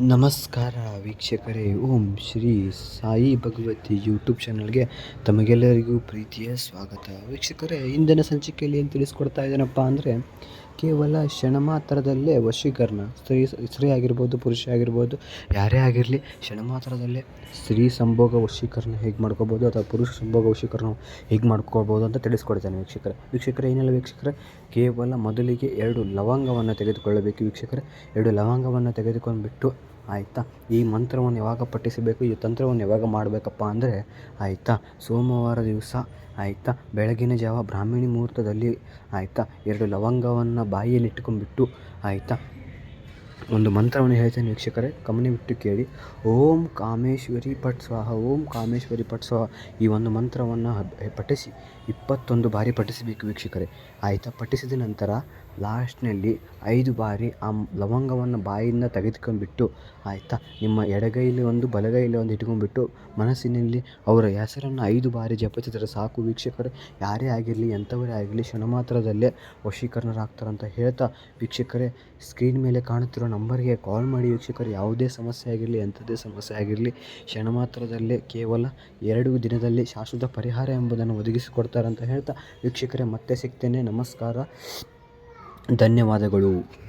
ನಮಸ್ಕಾರ ವೀಕ್ಷಕರೇ, ಓಂ ಶ್ರೀ ಸಾಯಿ ಭಗವತಿ ಯೂಟ್ಯೂಬ್ ಚಾನಲ್ಗೆ ತಮಗೆಲ್ಲರಿಗೂ ಪ್ರೀತಿಯ ಸ್ವಾಗತ. ವೀಕ್ಷಕರೇ, ಇಂದಿನ ಸಂಚಿಕೆಯಲ್ಲಿ ಏನು ತಿಳಿಸ್ಕೊಡ್ತಾ ಇದ್ದೇನಪ್ಪ ಅಂದರೆ ಕೇವಲ ಕ್ಷಣ ಮಾತ್ರದಲ್ಲೇ ವಶೀಕರಣ. ಸ್ತ್ರೀ ಸ್ತ್ರೀ ಆಗಿರ್ಬೋದು, ಪುರುಷ ಆಗಿರ್ಬೋದು, ಯಾರೇ ಆಗಿರಲಿ, ಕ್ಷಣ ಮಾತ್ರದಲ್ಲೇ ಸ್ತ್ರೀ ಸಂಭೋಗ ವಶೀಕರಣ ಹೇಗೆ ಮಾಡ್ಕೋಬೋದು ಅಥವಾ ಪುರುಷ ಸಂಭೋಗ ವಶೀಕರಣ ಹೇಗೆ ಮಾಡ್ಕೊಳ್ಬೋದು ಅಂತ ತಿಳಿಸ್ಕೊಡ್ತೇನೆ ವೀಕ್ಷಕರೇ. ವೀಕ್ಷಕರೇ, ಏನಿಲ್ಲ ವೀಕ್ಷಕರೇ. ಕೇವಲ ಮೊದಲಿಗೆ ಎರಡು ಲವಂಗವನ್ನು ತೆಗೆದುಕೊಳ್ಳಬೇಕು ವೀಕ್ಷಕರೇ. ಎರಡು ಲವಂಗವನ್ನು ತೆಗೆದುಕೊಂಡು ಬಿಟ್ಟು ಆಯಿತಾ? ಈ ಮಂತ್ರವನ್ನು ಯಾವಾಗ ಪಠಿಸಬೇಕು? ಈ ತಂತ್ರವನ್ನು ಯಾವಾಗ ಮಾಡಬೇಕಪ್ಪ ಅಂದರೆ ಆಯಿತಾ? ಸೋಮವಾರ ದಿವಸ ಆಯಿತಾ? ಬೆಳಗಿನ ಜಾವ ಬ್ರಾಹ್ಮಿಣಿ ಮುಹೂರ್ತದಲ್ಲಿ ಆಯಿತಾ? ಎರಡು ಲವಂಗವನ್ನು ಬಾಯಿಯಲ್ಲಿ ಇಟ್ಕೊಂಡ್ಬಿಟ್ಟು ಆಯಿತಾ? ಒಂದು ಮಂತ್ರವನ್ನು ಹೇಳ್ತೇನೆ ವೀಕ್ಷಕರೇ. ಗಮನವಿಟ್ಟು ಕೇಳಿ. ಓಂ ಕಾಮೇಶ್ವರಿ ಪಟ್ ಸ್ವಾಹ, ಓಂ ಕಾಮೇಶ್ವರಿ ಪಟ್ ಸ್ವಾಹ. ಈ ಒಂದು ಮಂತ್ರವನ್ನು ಪಠಿಸಿ. ಇಪ್ಪತ್ತೊಂದು ಬಾರಿ ಪಠಿಸಬೇಕು ವೀಕ್ಷಕರೇ. ಆಯಿತಾ? ಪಠಿಸಿದ ನಂತರ ಲಾಸ್ಟ್ನಲ್ಲಿ ಐದು ಬಾರಿ ಆ ಲವಂಗವನ್ನು ಬಾಯಿಂದ ತೆಗೆದುಕೊಂಡ್ಬಿಟ್ಟು, ಆಯಿತಾ? ನಿಮ್ಮ ಎಡಗೈಲಿ ಒಂದು, ಬಲಗೈಲಿ ಒಂದು ಇಟ್ಕೊಂಡ್ಬಿಟ್ಟು, ಮನಸ್ಸಿನಲ್ಲಿ ಅವರ ಹೆಸರನ್ನು ಐದು ಬಾರಿ ಜಪಿಸಿದರೆ ಸಾಕು ವೀಕ್ಷಕರೇ. ಯಾರೇ ಆಗಿರಲಿ, ಎಂಥವರೇ ಆಗಿರಲಿ ಕ್ಷಣ ಮಾತ್ರದಲ್ಲೇ ವಶೀಕರಣರಾಗ್ತಾರಂತ ಹೇಳ್ತಾ ವೀಕ್ಷಕರೇ, ಸ್ಕ್ರೀನ್ ಮೇಲೆ ಕಾಣುತ್ತಿರೋ ನಂಬರ್ಗೆ ಕಾಲ್ ಮಾಡಿ ವೀಕ್ಷಕರು, ಯಾವುದೇ ಸಮಸ್ಯೆ ಆಗಿರಲಿ, ಎಂಥದ್ದೇ ಸಮಸ್ಯೆ ಆಗಿರಲಿ, ಕ್ಷಣ ಮಾತ್ರದಲ್ಲೇ ಕೇವಲ ಎರಡು ದಿನದಲ್ಲಿ ಶಾಶ್ವತ ಪರಿಹಾರ ಎಂಬುದನ್ನು ಒದಗಿಸಿಕೊಡ್ತಾರಂತ ಹೇಳ್ತಾ ವೀಕ್ಷಕರೇ, ಮತ್ತೆ ಸಿಗ್ತೇನೆ. ನಮಸ್ಕಾರ. ಧನ್ಯವಾದಗಳು.